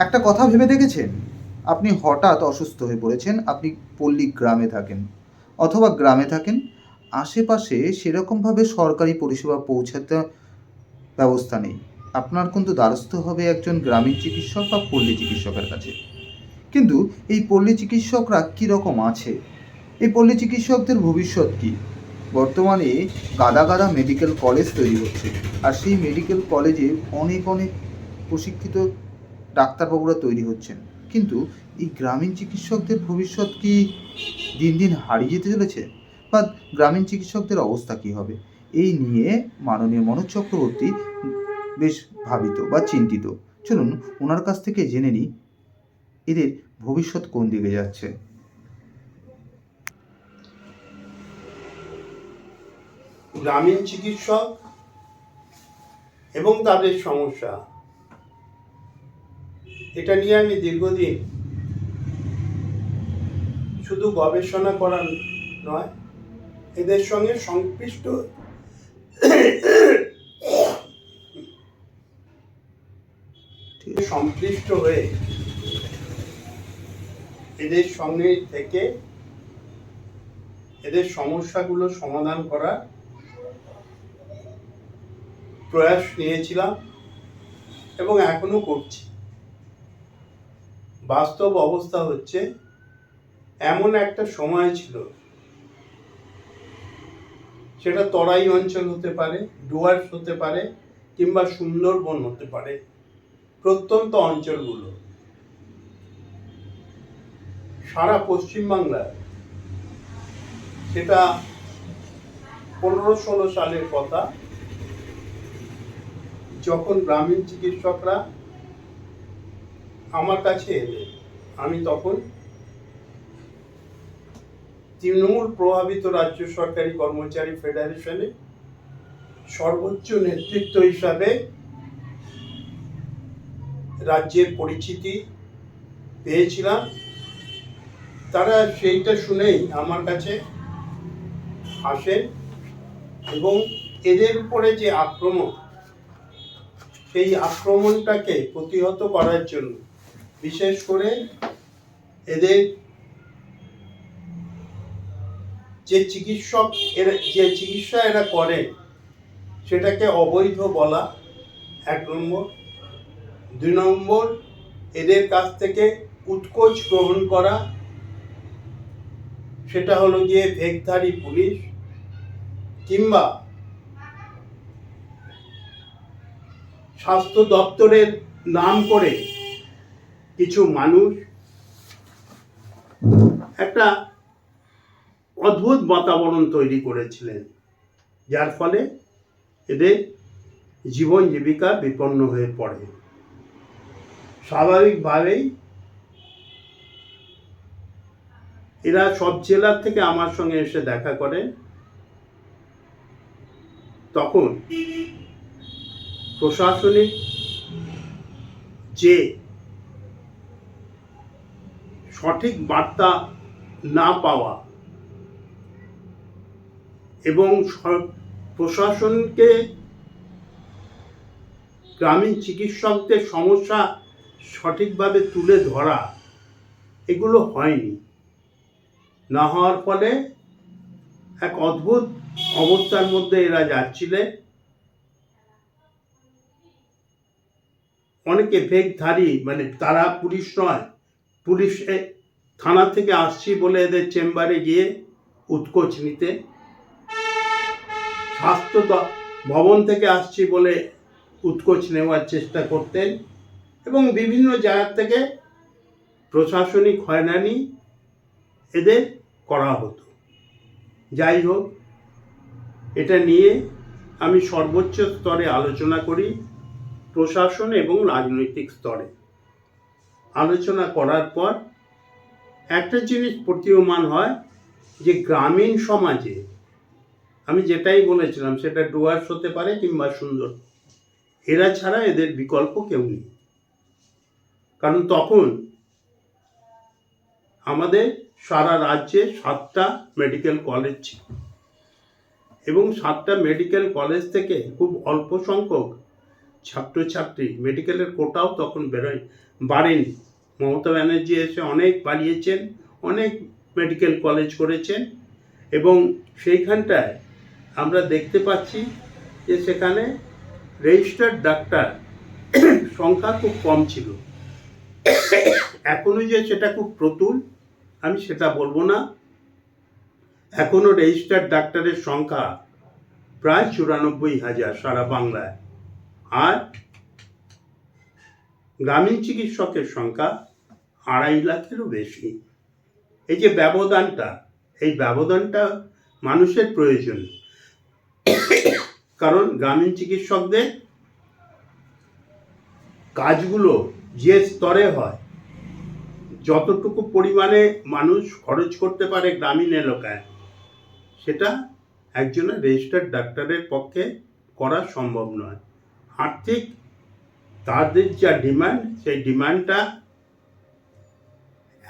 একটা কথা ভেবে দেখেছেন? আপনি হঠাৎ অসুস্থ হয়ে পড়েছেন, আপনি পল্লী গ্রামে থাকেন অথবা গ্রামে থাকেন, আশেপাশে সেরকমভাবে সরকারি পরিষেবা পৌঁছাতে ব্যবস্থা নেই। আপনার কিন্তু দ্বারস্থ হবে একজন গ্রামীণ চিকিৎসক বা পল্লী চিকিৎসকের কাছে। কিন্তু এই পল্লী চিকিৎসকরা কীরকম আছে? এই পল্লী চিকিৎসকদের ভবিষ্যৎ কী? বর্তমানে গাদা গাদা মেডিকেল কলেজ তৈরি হচ্ছে। আর সেই মেডিকেল কলেজে অনেক অনেক প্রশিক্ষিত ডাক্তারবাবুরা তৈরি হচ্ছেন। কিন্তু এই গ্রামীণ চিকিৎসকদের ভবিষ্যৎ কি দিন দিন হারিয়ে যেতে চলেছে? বা গ্রামীণ চিকিৎসকদের অবস্থা কী হবে? এই নিয়ে মাননীয় মনোজ চক্রবর্তী বেশ ভাবিত বা চিন্তিত। চলুন ওনার কাছ থেকে জেনে নিই, এদের ভবিষ্যৎ কোন দিকে যাচ্ছে। গ্রামীণ চিকিৎসক এবং তাদের সমস্যা। এটা নিয়ে আমি দীর্ঘদিন শুধু গবেষণা করার নয়, এদের সঙ্গে সংশ্লিষ্ট সংশ্লিষ্ট হয়ে এদের সঙ্গে থেকে এদের সমস্যাগুলো সমাধান করার প্রয়াস নিয়েছিলাম এবং এখনও করছি। বাস্তব অবস্থা হচ্ছে এমন একটা সময় ছিল। সেটা তরাই অঞ্চল হতে পারে, ডুয়ার্স হতে পারে, কিংবা সুন্দরবন হতে পারে, প্রত্যন্ত অঞ্চলগুলো। সারা পশ্চিমবাংলায় সেটা পনেরো ষোলো সালের কথা, যখন গ্রামীণ চিকিৎসকরা আমার কাছে এলেন আমি তখন তৃণমূল প্রভাবিত রাজ্য সরকারি কর্মচারী ফেডারেশনে সর্বোচ্চ নেতৃত্ব হিসাবে রাজ্যের পরিচিতি পেয়েছিলাম। তারা সেইটা শুনেই আমার কাছে আসেন এবং এদের উপরে যে আক্রমণ, সেই আক্রমণটাকে প্রতিহত করার জন্য বিশেষ করে এদের যে চিকিৎসক এরা, যে চিকিৎসা এরা করে, সেটাকে অবৈধ বলা এক নম্বর। দুই নম্বর, এদের কাছ থেকে উৎকোচ গ্রহণ করা, সেটা হলো গিয়ে ভেগধারী পুলিশ কিংবা স্বাস্থ্য দপ্তরের নাম করে কিছু মানুষ একটা অদ্ভুত বাতাবরণ তৈরি করেছিলেন, যার ফলে এদের জীবন জীবিকা বিপন্ন হয়ে পড়ে। স্বাভাবিকভাবেই এরা সব জেলার থেকে আমার সঙ্গে এসে দেখা করে। তখন প্রশাসনিক যে সঠিক বার্তা না পাওয়া এবং প্রশাসনকে গ্রামীণ চিকিৎসকদের সমস্যা সঠিকভাবে তুলে ধরা, এগুলো হয়নি। না হওয়ার ফলে এক অদ্ভুত অবস্থার মধ্যে এরা যাচ্ছিলেন অনেকে ভেগধারী মানে তারা পুলিশ নয়, পুলিশ থানা থেকে আসছি বলে এদের চেম্বারে গিয়ে উৎকোচ নিতে। স্বাস্থ্য ভবন থেকে আসছি বলে উৎকোচ নেওয়ার চেষ্টা করতেন এবং বিভিন্ন জায়গা থেকে প্রশাসনিক হয়রানি এদের করা হতো। যাই হোক, এটা নিয়ে আমি সর্বোচ্চ স্তরে আলোচনা করি, প্রশাসন এবং রাজনৈতিক স্তরে। আলোচনা করার পর একটা জিনিস প্রতীয়মান হয় যে গ্রামীণ সমাজে, আমি যেটাই বলেছিলাম সেটা ডুয়ার্স হতে পারে কিংবা সুন্দর, এরা ছাড়া এদের বিকল্প কেউ নেই। কারণ তখন আমাদের সারা রাজ্যে সাতটা মেডিকেল কলেজ ছিল এবং সাতটা মেডিকেল কলেজ থেকে খুব অল্প সংখ্যক ছাত্রছাত্রী, মেডিকেলের কোটাও তখন বেরোয়, বাড়েনি। মমতা ব্যানার্জি এসে অনেক বাড়িয়েছেন অনেক মেডিকেল কলেজ করেছেন এবং সেইখানটায় আমরা দেখতে পাচ্ছি যে সেখানে রেজিস্টার্ড ডাক্তার সংখ্যা খুব কম ছিল। এখনও যে সেটা খুব প্রতুল, আমি সেটা বলব না। এখনও রেজিস্টার্ড ডাক্তারের সংখ্যা প্রায় চুরানব্বই হাজার সারা বাংলায়। আর গ্রামীণ চিকিৎসকের সংখ্যা আড়াই লাখেরও বেশি। এই যে ব্যবধানটা, এই ব্যবধানটা মানুষের প্রয়োজন। কারণ গ্রামীণ চিকিৎসকদের কাজগুলো যে স্তরে হয়, যতটুকু পরিমাণে মানুষ খরচ করতে পারে গ্রামীণ এলাকায়, সেটা একজনের রেজিস্টার্ড ডাক্তারের পক্ষে করা সম্ভব নয়। আর্থিক তাদের যা ডিমান্ড, সেই ডিমান্ডটা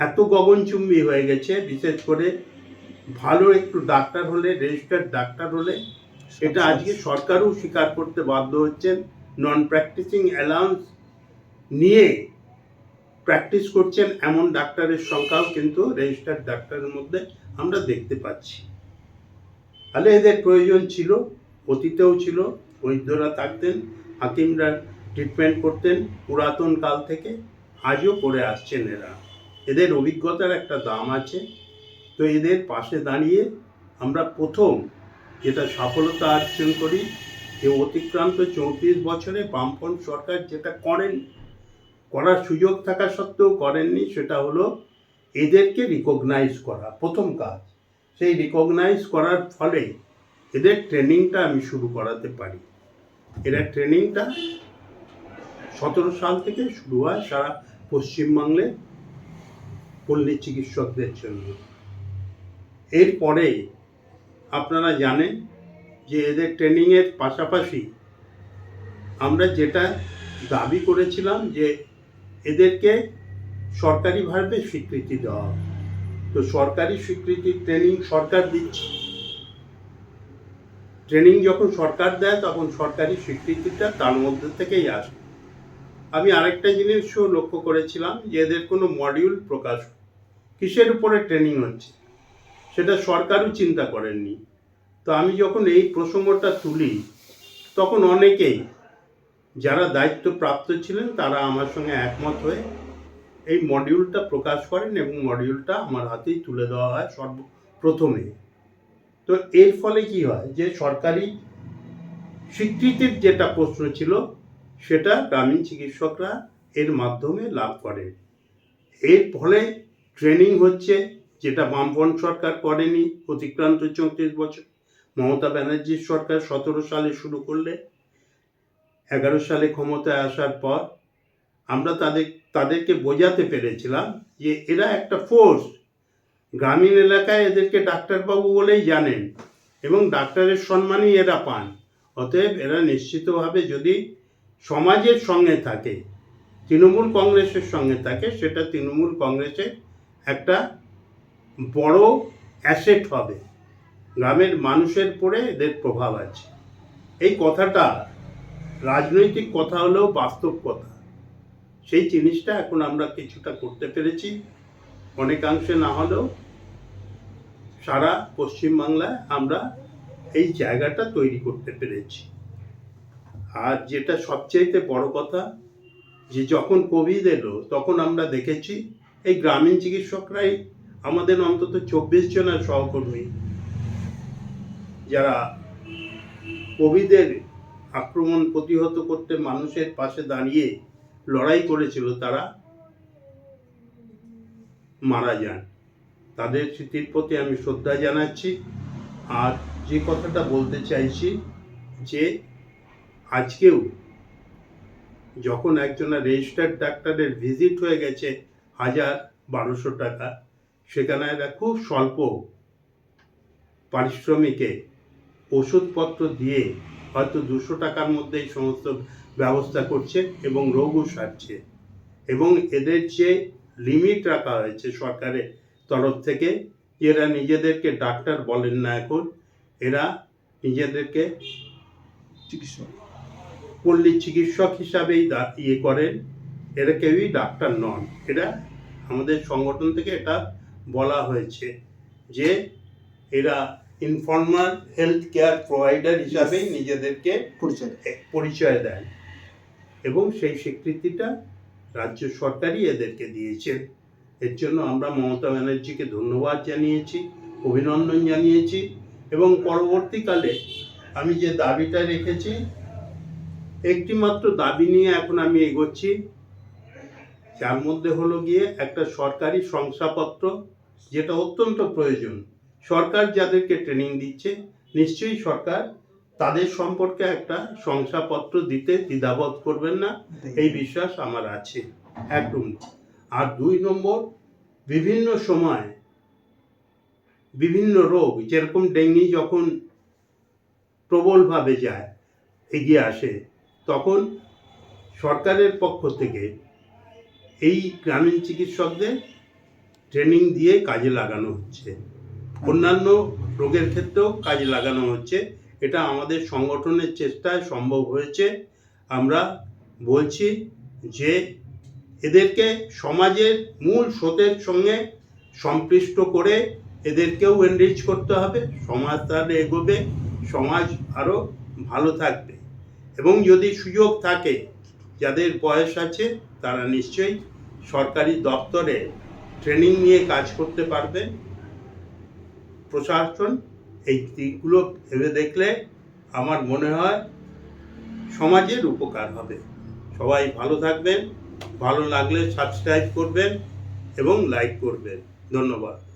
এত গগনচুম্বী হয়ে গেছে বিশেষ করে ভালো একটু ডাক্তার হলে রেজিস্টার্ড ডাক্তার হলে এটা আজকে সরকারও স্বীকার করতে বাধ্য হচ্ছেন। নন প্র্যাকটিসিং অ্যালাউন্স নিয়ে প্র্যাকটিস করছেন এমন ডাক্তারের সংখ্যাও কিন্তু রেজিস্টার্ড ডাক্তারের মধ্যে আমরা দেখতে পাচ্ছি। তাহলে এদের প্রয়োজন ছিল অতীতেও ছিল বৈদ্যরা থাকতেন হাকিমরা ট্রিটমেন্ট করতেন পুরাতন কাল থেকে আজও করে আসছেন এরা। এদের অভিজ্ঞতার একটা দাম আছে। তো এদের পাশে দাঁড়িয়ে আমরা প্রথম যেটা সফলতা অর্জন করি যে অতিক্রান্ত চৌত্রিশ বছরে বামপন্থ সরকার যেটা করেন, করার সুযোগ থাকা সত্ত্বেও করেননি, সেটা হলো এদেরকে রিকগনাইজ করা, প্রথম কাজ। সেই রিকগনাইজ করার ফলে এদের ট্রেনিংটা আমি শুরু করাতে পারি। এরা ট্রেনিংটা সতেরো সাল থেকে শুরু হয় সারা পশ্চিমবাংলে পল্লী চিকিৎসকদের জন্য। এরপরে আপনারা জানেন যে এদের ট্রেনিংয়ের পাশাপাশি আমরা যেটা দাবি করেছিলাম যে এদেরকে সরকারিভাবে স্বীকৃতি দেওয়া তো সরকারি স্বীকৃতি ট্রেনিং সরকার দিচ্ছে। ট্রেনিং যখন সরকার দেয়, তখন সরকারি স্বীকৃতিটা তার মধ্যে থেকেই আসে। আমি আরেকটা জিনিসও লক্ষ্য করেছিলাম যে এদের কোনো মডিউল প্রকাশ কিসের উপরে ট্রেনিং হচ্ছে? সেটা সরকারও চিন্তা করেননি। তো আমি যখন এই প্রসঙ্গটা তুলি, তখন অনেকেই যারা দায়িত্বপ্রাপ্ত ছিলেন, তারা আমার সঙ্গে একমত হয়ে এই মডিউলটা প্রকাশ করেন এবং মডিউলটা আমার হাতেই তুলে দেওয়া হয় সর্বপ্রথমে। তো এর ফলে কি হয় যে সরকারি স্বীকৃতির যেটা প্রশ্ন ছিল, সেটা গ্রামীণ চিকিৎসকরা এর মাধ্যমে লাভ করে এর ফলে ট্রেনিং হচ্ছে যেটা বামপন্থ সরকার করেনি অতিক্রান্ত চৌত্রিশ বছর। মমতা ব্যানার্জির সরকার সতেরো সালে শুরু করলে, এগারো সালে ক্ষমতায় আসার পর আমরা তাদের, তাদেরকে বোঝাতে পেরেছিলাম যে এরা একটা ফোর্স গ্রামীণ এলাকায় এদেরকে ডাক্তারবাবু বলেই জানেন এবং ডাক্তারের সম্মানই এরা পান। অতএব এরা নিশ্চিতভাবে যদি সমাজের সঙ্গে থাকে, তৃণমূল কংগ্রেসের সঙ্গে থাকে, সেটা তৃণমূল কংগ্রেসের একটা বড় অ্যাসেট হবে। গ্রামের মানুষের পরে এদের প্রভাব আছে। এই কথাটা রাজনৈতিক কথা হলেও বাস্তব কথা। সেই জিনিসটা এখন আমরা কিছুটা করতে পেরেছি। অনেকাংশে না হলেও সারা পশ্চিমবাংলায় আমরা এই জায়গাটা তৈরি করতে পেরেছি। আর যেটা সবচেয়েতে বড় কথা, যে যখন কোভিড এলো, তখন আমরা দেখেছি এই গ্রামীণ চিকিৎসকরাই আমাদের অন্তত চব্বিশ জনের সহকর্মী। যারা কোভিডের আক্রমণ প্রতিহত করতে মানুষের পাশে দাঁড়িয়ে লড়াই করেছিল, তারা মারা যান। তাদের স্মৃতির প্রতি আমি শ্রদ্ধা জানাচ্ছি। আর যে কথাটা বলতে চাইছি, যে আজকেও যখন একজনের রেজিস্টার্ড ডাক্তারের ভিজিট হয়ে গেছে হাজার বারোশো টাকা। সেখানে এরা খুব স্বল্প পারিশ্রমিকে ওষুধপত্র দিয়ে হয়তো দুশো টাকার মধ্যেই সমস্ত ব্যবস্থা করছে এবং রোগও সারছে। এবং এদের যে লিমিট রাখা হয়েছে সরকারের তরফ থেকে এরা নিজেদেরকে ডাক্তার বলেন না এখন এরা নিজেদেরকে চিকিৎসক। পল্লী চিকিৎসক হিসাবেই দা- ইয়ে করেন। এরা কেউই ডাক্তার নন। এটা আমাদের সংগঠন থেকে এটা বলা হয়েছে যে এরা ইনফর্মাল হেলথ কেয়ার প্রোভাইডার হিসাবে নিজেদেরকে পরিচয় পরিচয় দেন এবং সেই স্বীকৃতিটা রাজ্য সরকারই এদেরকে দিয়েছে। এর জন্য আমরা মমতা ব্যানার্জিকে ধন্যবাদ জানিয়েছি অভিনন্দন জানিয়েছি এবং পরবর্তীকালে আমি যে দাবিটা রেখেছি একটি মাত্র দাবি নিয়ে এখন আমি এগোচ্ছি। যার মধ্যে হলো গিয়ে একটা সরকারি শংসাপত্র যেটা অত্যন্ত প্রয়োজন। সরকার যাদেরকে ট্রেনিং দিচ্ছে নিশ্চয়ই সরকার তাদের সম্পর্কে একটা শংসাপত্র দিতে দ্বিধাবোধ করবেন না। এই বিশ্বাস আমার আছে এক নম্বর আর দুই নম্বর বিভিন্ন সময় বিভিন্ন রোগ যেরকম ডেঙ্গি যখন প্রবলভাবে যায় এগিয়ে আসে তখন সরকারের পক্ষ থেকে এই গ্রামীণ চিকিৎসকদের ট্রেনিং দিয়ে কাজে লাগানো হচ্ছে। অন্যান্য রোগের ক্ষেত্রেও কাজে লাগানো হচ্ছে। এটা আমাদের সংগঠনের চেষ্টায় সম্ভব হয়েছে। আমরা বলছি যে এদেরকে সমাজের মূল স্রোতের সঙ্গে সম্পৃষ্ট করে এদেরকেও এনরিচ করতে হবে। সমাজ তাহলে এগোবে, সমাজ আরও ভালো থাকবে। এবং যদি সুযোগ থাকে যাদের বয়স আছে, তারা নিশ্চয়ই সরকারি দপ্তরে ট্রেনিং নিয়ে কাজ করতে পারবে। প্রশাসন এই দিকগুলো ভেবে দেখলে আমার মনে হয় সমাজের উপকার হবে। সবাই ভালো থাকবেন, ভালো লাগলে সাবস্ক্রাইব করবেন এবং লাইক করবেন। ধন্যবাদ।